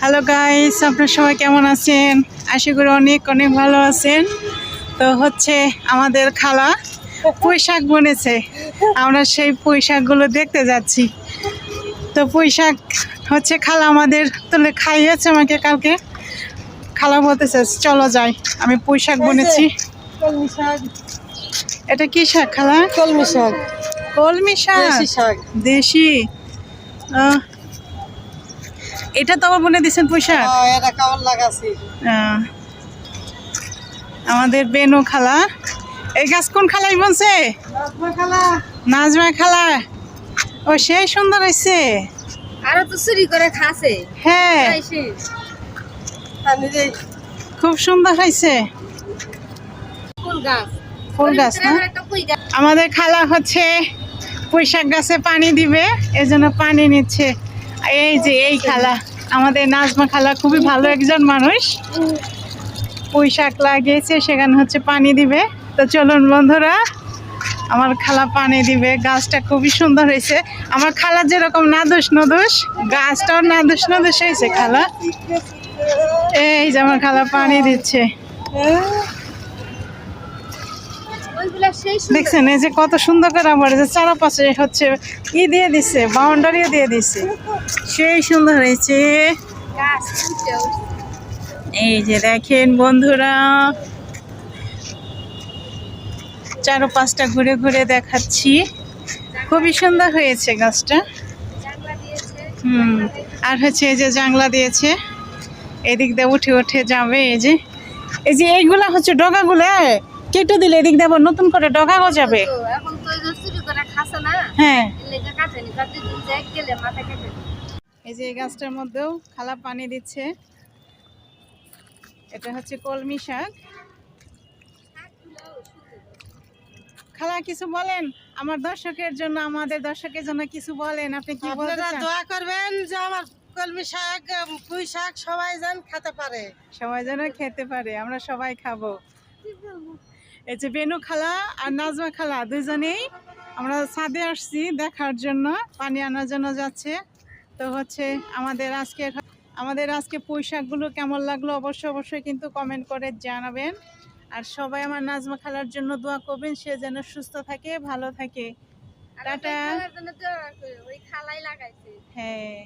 Hello guys আপনার সবাই কেমন আছেন? আশা করি অনেক অনেক ভালো আছেন। তো হচ্ছে আমাদের খালা পুঁই শাক বনেছে আমরা সেই পুঁই শাকগুলো দেখতে যাচ্ছি। তো পুঁই শাক হচ্ছে খালা আমাদের তুলে খাইয়েছে আমাকে কালকে। খালা বলতেছে চলো যাই আমি পুঁই শাক। বনেছি এটা কি শাক খালা? কলমি শাক। কলমি শাক? দেশি শাক। দেশি? আহ, এটা তো আবার বলে দিচ্ছেন শাক হ্যাঁ, এটা লাগাছি আমাদের বেনু খালা। এই গাছ কোন খালাই বলছে? নাজমা খালা। ও সেই সুন্দর হয়েছে আরও তো চুরি করে খাসে হ্যাঁ। খুব সুন্দর হয়েছে ফুল না? গাছ। আমাদের খালা হচ্ছে পুঁইশাক গাছে পানি দিবে এজন্য পানি নিচ্ছে। এই যে এই খালা। আমাদের নাজমা খালা খুবই ভালো একজন মানুষ। পুঁই শাক লাগিয়েছে, সেখানে হচ্ছে পানি দিবে। তো চলুন বন্ধুরা, আমার খালা পানি দিবে। গাছটা খুবই সুন্দর হয়েছে। আমার খালা যেরকম নাদুস নদুস, গাছটাও নাদুস নদুস হয়েছে খালা। এই যে আমার খালা পানি দিচ্ছে। দেখছেন, এই যে কত সুন্দর করে আমার চারপাশে হচ্ছে ই দিয়ে দিচ্ছে বাউন্ডারিও দিয়ে দিচ্ছে সেই সুন্দর হয়েছে। এই যে দেখেন বন্ধুরা চারপাশটা ঘুরে ঘুরে দেখাচ্ছি। খুবই সুন্দর হয়েছে গাছটা। হুম আর হচ্ছে এই যে জাংলা দিয়েছে এদিক দিয়ে উঠে উঠে যাবে এই যে। এই যে এইগুলা হচ্ছে ডগাগুলা কেটে দিলে এদিক দিয়ে আবার নতুন করে ডগা গজাবে। চুরি হ্যাঁ। এই যে এই গাছটার মধ্যেও খালা পানি দিচ্ছে। এটা হচ্ছে কলমি শাক। খালা কিছু বলেন? আমার দর্শকের জন্য আমাদের দর্শকের জন্য কিছু বলেন। আপনি কি আপনারা দোয়া করবেন যে আমার কলমি শাক পুঁই শাক সবাই যেন খেতে পারে। সবাই যেন খেতে পারে আমরা সবাই খাব। এই যে বেনু খালা আর নাজমা খালা দুজনেই আমরা ছাদে আসছি দেখার জন্য পানি আনার জন্য যাচ্ছে। তো হচ্ছে আমাদের আজকে আমাদের আজকে পোশাকগুলো কেমন লাগল অবশ্যই অবশ্যই কিন্তু কমেন্ট করে জানাবেন। আর সবাই আমার নাজমা খালার জন্য দোয়া করবেন সে যেন সুস্থ থাকে ভালো থাকে। টাটা। হ্যাঁ।